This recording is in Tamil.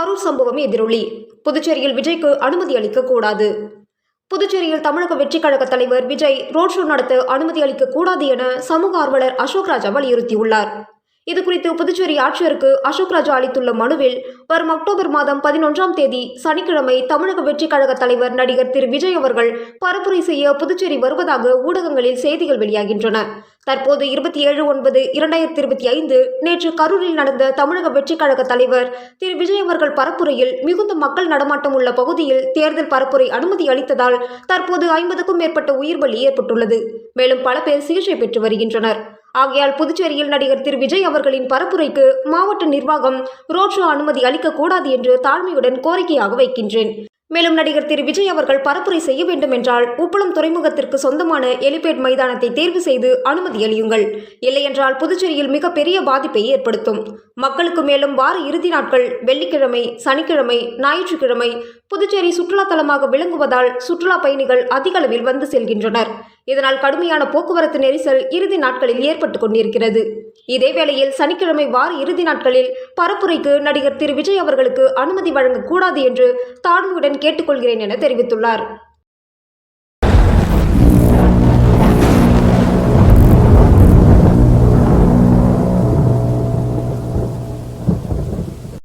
கரூர் சம்பவம் எதிரொலி. புதுச்சேரியில் விஜய்க்கு அனுமதி அளிக்க கூடாது புதுச்சேரியில் தமிழக வெற்றிக் கழக தலைவர் விஜய் ரோட் ஷோ நடத்த அனுமதி அளிக்க கூடாது என சமூக ஆர்வலர் அசோக் ராஜா வலியுறுத்தியுள்ளார். இதுகுறித்து புதுச்சேரி ஆட்சியருக்கு அசோக் ராஜா அளித்துள்ள மனுவில் வரும் அக்டோபர் மாதம் பதினொன்றாம் தேதி சனிக்கிழமை தமிழக வெற்றிக் கழக தலைவர் நடிகர் திரு விஜய் அவர்கள் பரப்புரை செய்ய புதுச்சேரி வருவதாக ஊடகங்களில் செய்திகள் வெளியாகின்றன. தற்போது இருபத்தி ஏழு ஒன்பது இரண்டாயிரத்தி இருபத்தி ஐந்து நேற்று கரூரில் நடந்த தமிழக வெற்றிக் கழக தலைவர் திரு விஜய் அவர்கள் பரப்புரையில் மிகுந்த மக்கள் நடமாட்டம் உள்ள பகுதியில் தேர்தல் பரப்புரை அனுமதி அளித்ததால் தற்போது ஐம்பதுக்கும் மேற்பட்ட உயிர்பலி ஏற்பட்டுள்ளது. மேலும் பல பேர் சிகிச்சை பெற்று வருகின்றனர். ஆகையால் புதுச்சேரியில் நடிகர் திரு விஜய் அவர்களின் பரப்புரைக்கு மாவட்ட நிர்வாகம் ரோட் ஷோ அனுமதி அளிக்கக்கூடாது என்று தாழ்மையுடன் கோரிக்கையாக வைக்கின்றேன். மேலும் நடிகர் திரு விஜய் அவர்கள் பரப்புரை செய்ய வேண்டும் என்றால் உப்பளம் துறைமுகத்திற்கு சொந்தமான எலிபேட் மைதானத்தை தேர்வு செய்து அனுமதி அளியுங்கள். இல்லையென்றால் புதுச்சேரியில் மிகப்பெரிய பாதிப்பை ஏற்படுத்தும். மக்களுக்கு மேலும் வார இறுதி நாட்கள் வெள்ளிக்கிழமை சனிக்கிழமை ஞாயிற்றுக்கிழமை புதுச்சேரி சுற்றுலா தலமாக விளங்குவதால் சுற்றுலா பயணிகள் அதிக அளவில் வந்து செல்கின்றனர். இதனால் கடுமையான போக்குவரத்து நெரிசல் இறுதி நாட்களில் ஏற்பட்டு கொண்டிருக்கிறது. இதேவேளையில் சனிக்கிழமை வார இறுதி நாட்களில் பரப்புரைக்கு நடிகர் திரு விஜய் அவர்களுக்கு அனுமதி வழங்கக்கூடாது என்று தாழ்மையுடன் கேட்டுக்கொள்கிறேன் என தெரிவித்துள்ளார்.